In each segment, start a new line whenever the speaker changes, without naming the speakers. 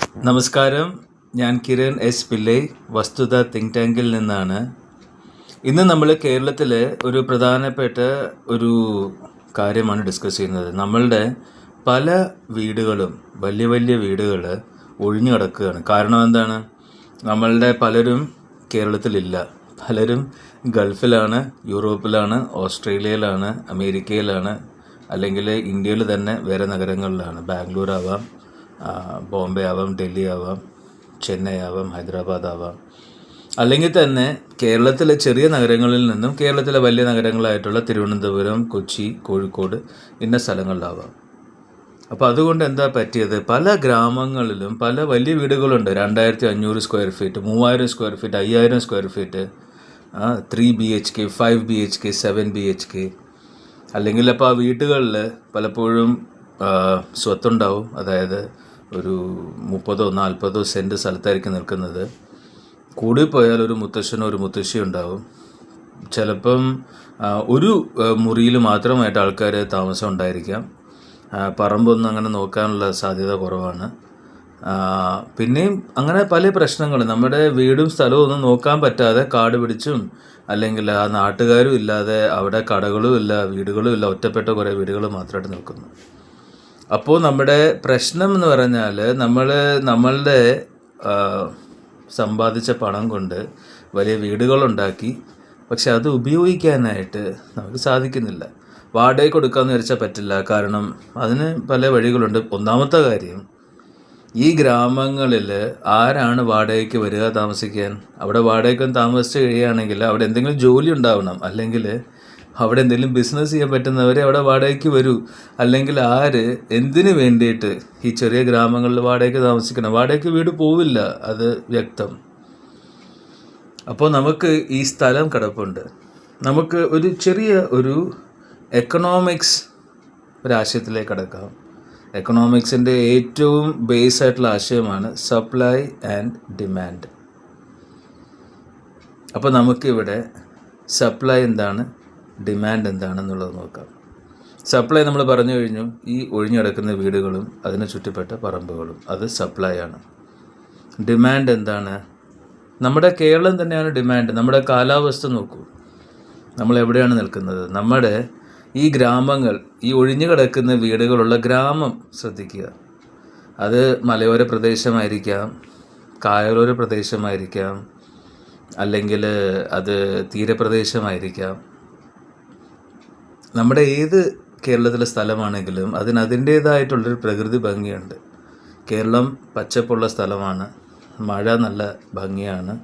നമസ്കാരം. ഞാൻ കിരൺ എസ് പിള്ളൈ വസ്തുത തിങ്ക് ടാങ്കിൽ നിന്നാണ്. ഇന്ന് നമ്മൾ കേരളത്തിലെ ഒരു പ്രധാനപ്പെട്ട ഒരു കാര്യമാണ് ഡിസ്കസ് ചെയ്യുന്നത്. നമ്മളുടെ പല വീടുകളും വലിയ വലിയ വീടുകൾ ഒഴിഞ്ഞു കിടക്കുകയാണ്. കാരണം എന്താണ്? നമ്മളുടെ പലരും കേരളത്തിലില്ല. പലരും ഗൾഫിലാണ് യൂറോപ്പിലാണ് ഓസ്ട്രേലിയയിലാണ് അമേരിക്കയിലാണ് അല്ലെങ്കിൽ ഇന്ത്യയിൽ തന്നെ വേറെ നഗരങ്ങളിലാണ്. ബാംഗ്ലൂർ ആവാം ബോംബെ ആവാം ഡൽഹി ആവാം ചെന്നൈ ആവാം ഹൈദരാബാദ് ആവാം. അല്ലെങ്കിൽ തന്നെ കേരളത്തിലെ ചെറിയ നഗരങ്ങളിൽ നിന്നും കേരളത്തിലെ വലിയ നഗരങ്ങളായിട്ടുള്ള തിരുവനന്തപുരം കൊച്ചി കോഴിക്കോട് ഇന്ന സ്ഥലങ്ങളിലാവാം. അപ്പോൾ അതുകൊണ്ട് എന്താ പറ്റിയത്? പല ഗ്രാമങ്ങളിലും പല വലിയ വീടുകളുണ്ട്. രണ്ടായിരത്തി അഞ്ഞൂറ് സ്ക്വയർ ഫീറ്റ് മൂവായിരം സ്ക്വയർ ഫീറ്റ് അയ്യായിരം square feet three B H K five B H K seven B H K അല്ലെങ്കിൽ അപ്പോൾ ആ വീടുകളിൽ പലപ്പോഴും സ്വത്തുണ്ടാവും. അതായത് ഒരു മുപ്പതോ നാൽപ്പതോ സെന്റ് സ്ഥലത്തായിരിക്കും നിൽക്കുന്നത്. കൂടി പോയാൽ ഒരു മുത്തശ്ശനോ ഒരു മുത്തശ്ശിയോ ഉണ്ടാവും. ചിലപ്പം ഒരു മുറിയിൽ മാത്രമായിട്ട് ആൾക്കാർ താമസം ഉണ്ടായിരിക്കാം. പറമ്പൊന്നും അങ്ങനെ നോക്കാനുള്ള സാധ്യത കുറവാണ്. പിന്നെയും അങ്ങനെ പല പ്രശ്നങ്ങൾ നമ്മുടെ വീടും സ്ഥലവും ഒന്നും നോക്കാൻ പറ്റാതെ കാട് പിടിച്ചും അല്ലെങ്കിൽ ആ നാട്ടുകാരും ഇല്ലാതെ അവിടെ കടകളും ഇല്ല വീടുകളും ഇല്ല ഒറ്റപ്പെട്ട കുറേ വീടുകൾ മാത്രമായിട്ട് നിൽക്കുന്നു. അപ്പോൾ നമ്മുടെ പ്രശ്നം എന്ന് പറഞ്ഞാൽ നമ്മൾ നമ്മളുടെ സമ്പാദിച്ച പണം കൊണ്ട് വലിയ വീടുകളുണ്ടാക്കി പക്ഷെ അത് ഉപയോഗിക്കാനായിട്ട് നമുക്ക് സാധിക്കുന്നില്ല. വാടക കൊടുക്കാമെന്ന് വിചാരിച്ചാൽ പറ്റില്ല. കാരണം അതിന് പല വഴികളുണ്ട്. ഒന്നാമത്തെ കാര്യം ഈ ഗ്രാമങ്ങളിൽ ആരാണ് വാടകയ്ക്ക് വരിക താമസിക്കാൻ? അവിടെ വാടകയ്ക്ക് താമസിച്ച് കഴിയുകയാണെങ്കിൽ അവിടെ എന്തെങ്കിലും ജോലി ഉണ്ടാവണം. അല്ലെങ്കിൽ അവിടെ എന്തെങ്കിലും ബിസിനസ് ചെയ്യാൻ പറ്റുന്നവർ അവിടെ വാടകയ്ക്ക് വരൂ. അല്ലെങ്കിൽ ആര് എന്തിനു വേണ്ടിയിട്ട് ഈ ചെറിയ ഗ്രാമങ്ങളിൽ വാടകയ്ക്ക് താമസിക്കണം? വാടകയ്ക്ക് വീട് പോവില്ല അത് വ്യക്തം. അപ്പോൾ നമുക്ക് ഈ സ്ഥലം കിടപ്പുണ്ട്. നമുക്ക് ഒരു ചെറിയ ഒരു എക്കണോമിക്സ് ഒരാശയത്തിലേക്ക് കിടക്കാം. എക്കണോമിക്സിന്റെ ഏറ്റവും ബേസ് ആയിട്ടുള്ള ആശയമാണ് സപ്ലൈ ആൻഡ് ഡിമാൻഡ് അപ്പോൾ നമുക്കിവിടെ സപ്ലൈ എന്താണ്? ഡിമാൻഡ് എന്താണെന്നുള്ളത് നോക്കാം. സപ്ലൈ നമ്മൾ പറഞ്ഞു കഴിഞ്ഞു ഈ ഒഴിഞ്ഞിടക്കുന്ന വീടുകളും അതിനെ ചുറ്റപ്പെട്ട പറമ്പുകളും അത് സപ്ലൈ ആണ്. ഡിമാൻഡ് എന്താണ്? നമ്മുടെ കേരളം തന്നെയാണ് ഡിമാൻഡ്. നമ്മുടെ കാലാവസ്ഥ നോക്കൂ. നമ്മൾ എവിടെയാണ് നിൽക്കുന്നത്? നമ്മുടെ ഈ ഗ്രാമങ്ങൾ ഈ ഒഴിഞ്ഞു കിടക്കുന്ന വീടുകളുള്ള ഗ്രാമം ശ്രദ്ധിക്കുക. അത് മലയോര പ്രദേശമായിരിക്കാം കായലോര പ്രദേശമായിരിക്കാം അല്ലെങ്കിൽ അത് തീരപ്രദേശമായിരിക്കാം. നമ്മുടെ ഏത് കേരളത്തിലെ സ്ഥലമാണെങ്കിലും അതിന് അതിന്റേതായിട്ടുള്ളൊരു പ്രകൃതി ഭംഗിയുണ്ട്. കേരളം പച്ചപ്പുള്ള സ്ഥലമാണ്. മഴ നല്ല ഭംഗിയാണ്.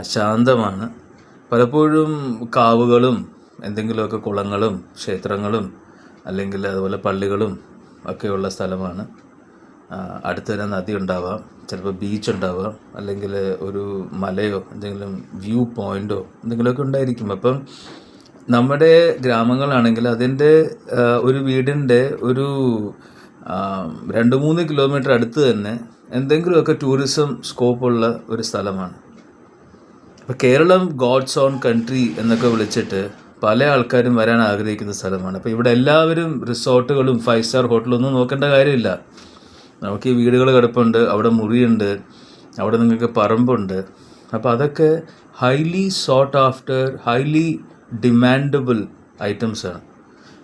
ശാന്തമാണ്. പലപ്പോഴും കാവുകളും എന്തെങ്കിലുമൊക്കെ കുളങ്ങളും ക്ഷേത്രങ്ങളും അല്ലെങ്കിൽ അതുപോലെ പള്ളികളും ഒക്കെയുള്ള സ്ഥലമാണ്. അടുത്ത് തന്നെ നദി ഉണ്ടാവാം. ചിലപ്പോൾ ബീച്ച് ഉണ്ടാവാം. അല്ലെങ്കിൽ ഒരു മലയോ എന്തെങ്കിലും വ്യൂ പോയിന്റോ എന്തെങ്കിലുമൊക്കെ ഉണ്ടായിരിക്കും. അപ്പം നമ്മുടെ ഗ്രാമങ്ങളാണെങ്കിൽ അതിന്റെ ഒരു വീടിന്റെ ഒരു രണ്ട് മൂന്ന് കിലോമീറ്റർ അടുത്ത് തന്നെ എന്തെങ്കിലുമൊക്കെ ടൂറിസം സ്കോപ്പുള്ള ഒരു സ്ഥലമാണ്. അപ്പോൾ കേരളം ഗോഡ്സ് ഓൺ കൺട്രി എന്നൊക്കെ വിളിച്ചിട്ട് പല ആൾക്കാരും വരാൻ ആഗ്രഹിക്കുന്ന സ്ഥലമാണ്. അപ്പോൾ ഇവിടെ എല്ലാവരും റിസോർട്ടുകളും ഫൈവ് സ്റ്റാർ ഹോട്ടലൊന്നും നോക്കേണ്ട കാര്യമില്ല. നമുക്ക് ഈ വീടുകൾ കിടപ്പുണ്ട് അവിടെ മുറിയുണ്ട് അവിടെ നിങ്ങൾക്ക് പറമ്പുണ്ട്. അപ്പോൾ അതൊക്കെ highly sought after highly demandable ഐറ്റംസാണ്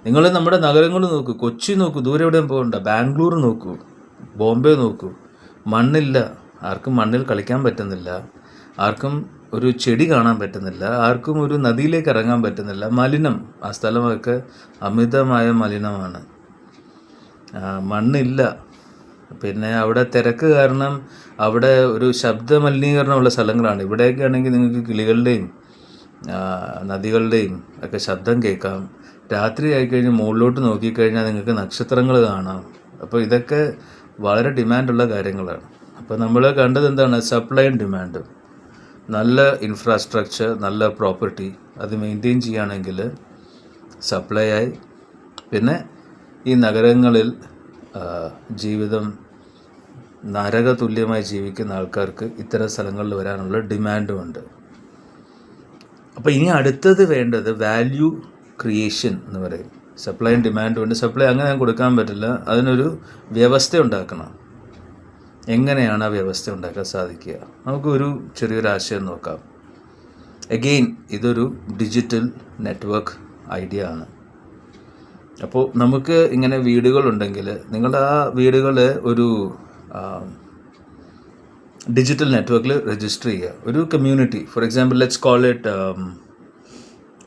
നിങ്ങൾ നമ്മുടെ നഗരങ്ങൾ നോക്കൂ കൊച്ചി നോക്കൂ ദൂരെ എവിടെയും പോകണ്ട. ബാംഗ്ലൂർ നോക്കൂ ബോംബെ നോക്കൂ. മണ്ണില്ല ആർക്കും മണ്ണിൽ കളിക്കാൻ പറ്റുന്നില്ല. ആർക്കും ഒരു ചെടി കാണാൻ പറ്റുന്നില്ല. ആർക്കും ഒരു നദിയിലേക്ക് ഇറങ്ങാൻ പറ്റുന്നില്ല. മലിനം ആ സ്ഥലമൊക്കെ അമിതമായ മലിനമാണ്. മണ്ണില്ല. പിന്നെ അവിടെ തിരക്ക് കാരണം അവിടെ ഒരു ശബ്ദ മലിനീകരണമുള്ള സ്ഥലങ്ങളാണ്. ഇവിടെയൊക്കെ ആണെങ്കിൽ നിങ്ങൾക്ക് കിളികളുടെയും നദികളുടെയും ഒക്കെ ശബ്ദം കേൾക്കാം. രാത്രി ആയിക്കഴിഞ്ഞ് മുകളിലോട്ട് നോക്കിക്കഴിഞ്ഞാൽ നിങ്ങൾക്ക് നക്ഷത്രങ്ങൾ കാണാം. അപ്പോൾ ഇതൊക്കെ വളരെ ഡിമാൻഡുള്ള കാര്യങ്ങളാണ്. അപ്പോൾ നമ്മൾ കണ്ടത് എന്താണ്? സപ്ലൈ ആൻഡ് ഡിമാൻഡ് നല്ല ഇൻഫ്രാസ്ട്രക്ചർ നല്ല പ്രോപ്പർട്ടി അത് മെയിന്റെയിൻ ചെയ്യുകയാണെങ്കിൽ സപ്ലൈ ആയി. പിന്നെ ഈ നഗരങ്ങളിൽ ജീവിതം നരകതുല്യമായി ജീവിക്കുന്ന ആൾക്കാർക്ക് ഇത്തരം സ്ഥലങ്ങളിൽ വരാനുള്ള ഡിമാൻഡും ഉണ്ട്. അപ്പോൾ ഇനി അടുത്തത് വേണ്ടത് വാല്യൂ ക്രിയേഷൻ എന്ന് പറയും. സപ്ലൈ ആൻഡ് ഡിമാൻഡ് ഉണ്ട് സപ്ലൈ അങ്ങനെ കൊടുക്കാൻ പറ്റില്ല. അതിനൊരു വ്യവസ്ഥ ഉണ്ടാക്കണം. എങ്ങനെയാണ് ആ വ്യവസ്ഥ ഉണ്ടാക്കാൻ സാധിക്കുക? നമുക്കൊരു ചെറിയൊരു ആശയം നോക്കാം. അഗെയിൻ ഇതൊരു ഡിജിറ്റൽ നെറ്റ്വർക്ക് ഐഡിയ ആണ്. അപ്പോൾ നമുക്ക് ഇങ്ങനെ വീടുകളുണ്ടെങ്കിൽ നിങ്ങളുടെ ആ വീടുകൾ ഒരു ഡിജിറ്റൽ നെറ്റ്വർക്കിൽ രജിസ്റ്റർ ചെയ്യുക. ഒരു community for example let's call it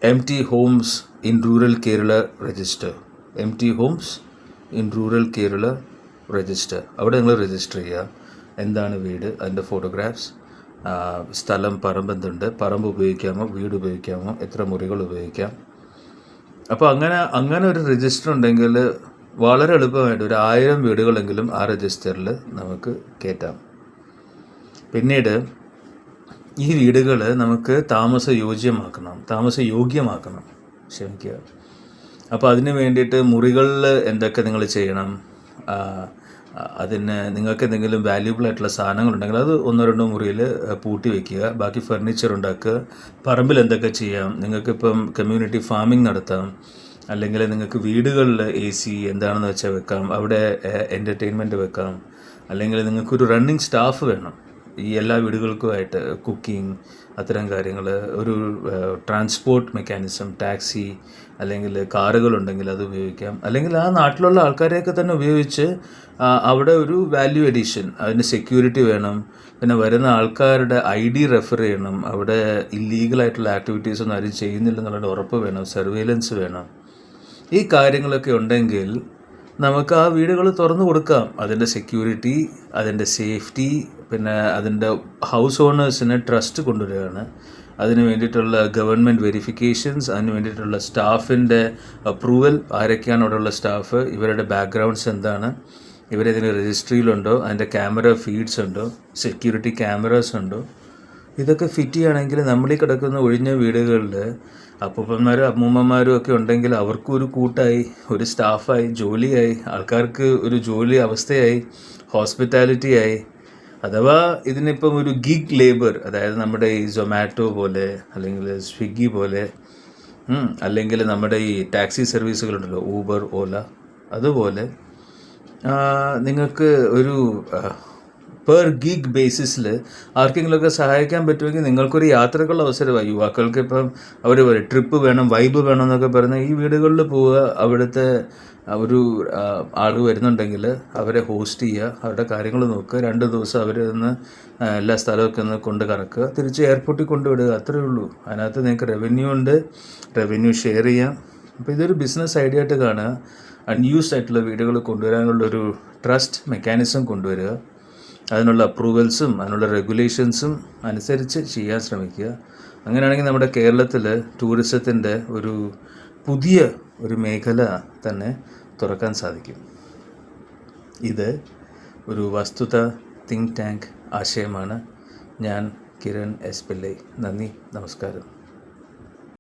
M T homes in rural Kerala register M T homes in rural Kerala register അവിടെ നിങ്ങൾ രജിസ്റ്റർ ചെയ്യുക. എന്താണ് വീട്? അതിന്റെ ഫോട്ടോഗ്രാഫ്സ് സ്ഥലം പറമ്പ് എന്തുണ്ട്? പറമ്പ് ഉപയോഗിക്കാമോ? വീട് ഉപയോഗിക്കാമോ? എത്ര മുറികൾ ഉപയോഗിക്കാം? അപ്പോൾ അങ്ങനെ അങ്ങനെ ഒരു രജിസ്റ്റർ ഉണ്ടെങ്കിൽ വളരെ എളുപ്പമായിട്ട് ഒരു ആയിരം വീടുകളെങ്കിലും ആ രജിസ്റ്ററിൽ നമുക്ക് കയറ്റാം പിന്നീട് ഈ വീടുകൾ നമുക്ക് താമസ യോജ്യമാക്കണം താമസ യോഗ്യമാക്കണം ക്ഷമിക്കുക. അപ്പോൾ അതിന് വേണ്ടിയിട്ട് മുറികളിൽ എന്തൊക്കെ നിങ്ങൾ ചെയ്യണം? അതിന് നിങ്ങൾക്ക് എന്തെങ്കിലും വാല്യൂബിൾ ആയിട്ടുള്ള സാധനങ്ങൾ ഉണ്ടെങ്കിൽ അത് ഒന്നോ രണ്ടോ മുറിയിൽ പൂട്ടി വെക്കുക. ബാക്കി ഫർണിച്ചർ ഉണ്ടാക്കുക. പറമ്പിൽ എന്തൊക്കെ ചെയ്യാം? നിങ്ങൾക്കിപ്പം കമ്മ്യൂണിറ്റി ഫാമിംഗ് നടത്താം. അല്ലെങ്കിൽ നിങ്ങൾക്ക് വീടുകളിൽ എ സി എന്താണെന്ന് വെച്ചാൽ വെക്കാം. അവിടെ എന്റർടൈൻമെന്റ് വെക്കാം. അല്ലെങ്കിൽ നിങ്ങൾക്കൊരു റണ്ണിങ് സ്റ്റാഫ് വേണം. ഈ എല്ലാ വീടുകൾക്കുമായിട്ട് കുക്കിംഗ് അത്തരം കാര്യങ്ങൾ ഒരു ട്രാൻസ്പോർട്ട് മെക്കാനിസം ടാക്സി അല്ലെങ്കിൽ കാറുകളുണ്ടെങ്കിൽ അത് ഉപയോഗിക്കാം. അല്ലെങ്കിൽ ആ നാട്ടിലുള്ള ആൾക്കാരെയൊക്കെ തന്നെ ഉപയോഗിച്ച് അവിടെ ഒരു വാല്യൂ എഡീഷൻ അതിന് സെക്യൂരിറ്റി വേണം. പിന്നെ വരുന്ന ആൾക്കാരുടെ ഐ ഡി റെഫർ ചെയ്യണം. അവിടെ ഇല്ലീഗലായിട്ടുള്ള ആക്ടിവിറ്റീസ് ഒന്നും ആരും ചെയ്യുന്നില്ലെന്നുള്ളതിന്റെ ഉറപ്പ് വേണം. സർവൈലൻസ് വേണം. ഈ കാര്യങ്ങളൊക്കെ ഉണ്ടെങ്കിൽ നമുക്ക് ആ വീടുകൾ തുറന്നു കൊടുക്കാം. അതിന്റെ സെക്യൂരിറ്റി അതിന്റെ സേഫ്റ്റി പിന്നെ അതിന്റെ ഹൗസ് ഓണേഴ്സിന് ട്രസ്റ്റ് കൊണ്ടുവരികയാണ്. അതിന് വേണ്ടിയിട്ടുള്ള ഗവൺമെന്റ് വെരിഫിക്കേഷൻസ് അതിന് വേണ്ടിയിട്ടുള്ള സ്റ്റാഫിന്റെ അപ്രൂവൽ ആരൊക്കെയാണ് അവിടെയുള്ള സ്റ്റാഫ് ഇവരുടെ ബാക്ക്ഗ്രൗണ്ട്സ് എന്താണ് ഇവരതിന് രജിസ്ട്രിയിലുണ്ടോ അതിന്റെ ക്യാമറ ഫീഡ്സ് ഉണ്ടോ സെക്യൂരിറ്റി ക്യാമറാസ് ഉണ്ടോ ഇതൊക്കെ ഫിറ്റ് ചെയ്യുകയാണെങ്കിൽ നമ്മൾ ഈ കിടക്കുന്ന ഒഴിഞ്ഞ വീടുകളിൽ അപ്പൂപ്പന്മാരും അമ്മൂമ്മമാരും ഒക്കെ ഉണ്ടെങ്കിൽ അവർക്കും ഒരു കൂട്ടായി ഒരു സ്റ്റാഫായി ജോലിയായി ആൾക്കാർക്ക് ഒരു ജോലി അവസ്ഥയായി ഹോസ്പിറ്റാലിറ്റി ആയി. അഥവാ ഇതിനിപ്പം ഒരു ഗിഗ് ലേബർ അതായത് നമ്മുടെ ഈ സൊമാറ്റോ പോലെ അല്ലെങ്കിൽ സ്വിഗ്ഗി പോലെ അല്ലെങ്കിൽ നമ്മുടെ ഈ ടാക്സി സർവീസുകളുണ്ടല്ലോ ഊബർ ഓല അതുപോലെ നിങ്ങൾക്ക് ഒരു പെർ ഗിഗ് ബേസിസിൽ ആർക്കെങ്കിലുമൊക്കെ സഹായിക്കാൻ പറ്റുമെങ്കിൽ നിങ്ങൾക്കൊരു യാത്രക്കുള്ള അവസരമായി. യുവാക്കൾക്ക് ഇപ്പം അവർ പറയും ട്രിപ്പ് വേണം വൈബ് വേണം എന്നൊക്കെ പറഞ്ഞാൽ ഈ വീടുകളിൽ പോവുക അവിടുത്തെ ഒരു ആൾ വരുന്നുണ്ടെങ്കിൽ അവരെ ഹോസ്റ്റ് ചെയ്യുക അവരുടെ കാര്യങ്ങൾ നോക്കുക രണ്ട് ദിവസം അവരെ നിന്ന് ആ, എല്ലാ സ്ഥലമൊക്കെ ഒന്ന് കൊണ്ട് കറക്കുക തിരിച്ച് എയർപോർട്ടിൽ കൊണ്ടുവിടുക അത്രയേ ഉള്ളൂ. അതിനകത്ത് നിങ്ങൾക്ക് റവന്യൂ ഉണ്ട് റവന്യൂ ഷെയർ ചെയ്യാം. അപ്പോൾ ഇതൊരു ബിസിനസ് ഐഡിയ ആയിട്ട് കാണുക. അൺയൂസ്ഡ് ആയിട്ടുള്ള വീടുകൾ കൊണ്ടുവരാനുള്ളൊരു ട്രസ്റ്റ് മെക്കാനിസം കൊണ്ടുവരിക. അതിനുള്ള അപ്രൂവൽസും അതിനുള്ള റെഗുലേഷൻസും അനുസരിച്ച് ചെയ്യാൻ ശ്രമിക്കുക. അങ്ങനെയാണെങ്കിൽ നമ്മുടെ കേരളത്തിൽ ടൂറിസത്തിന്റെ ഒരു പുതിയ ഒരു മേഖല തന്നെ തുറക്കാൻ സാധിക്കും. ഇത് ഒരു വസ്തുത തിങ്ക് ടാങ്ക് ആശയമാണ്. ഞാൻ കിരൺ എസ് പിള്ളൈ. നന്ദി നമസ്കാരം.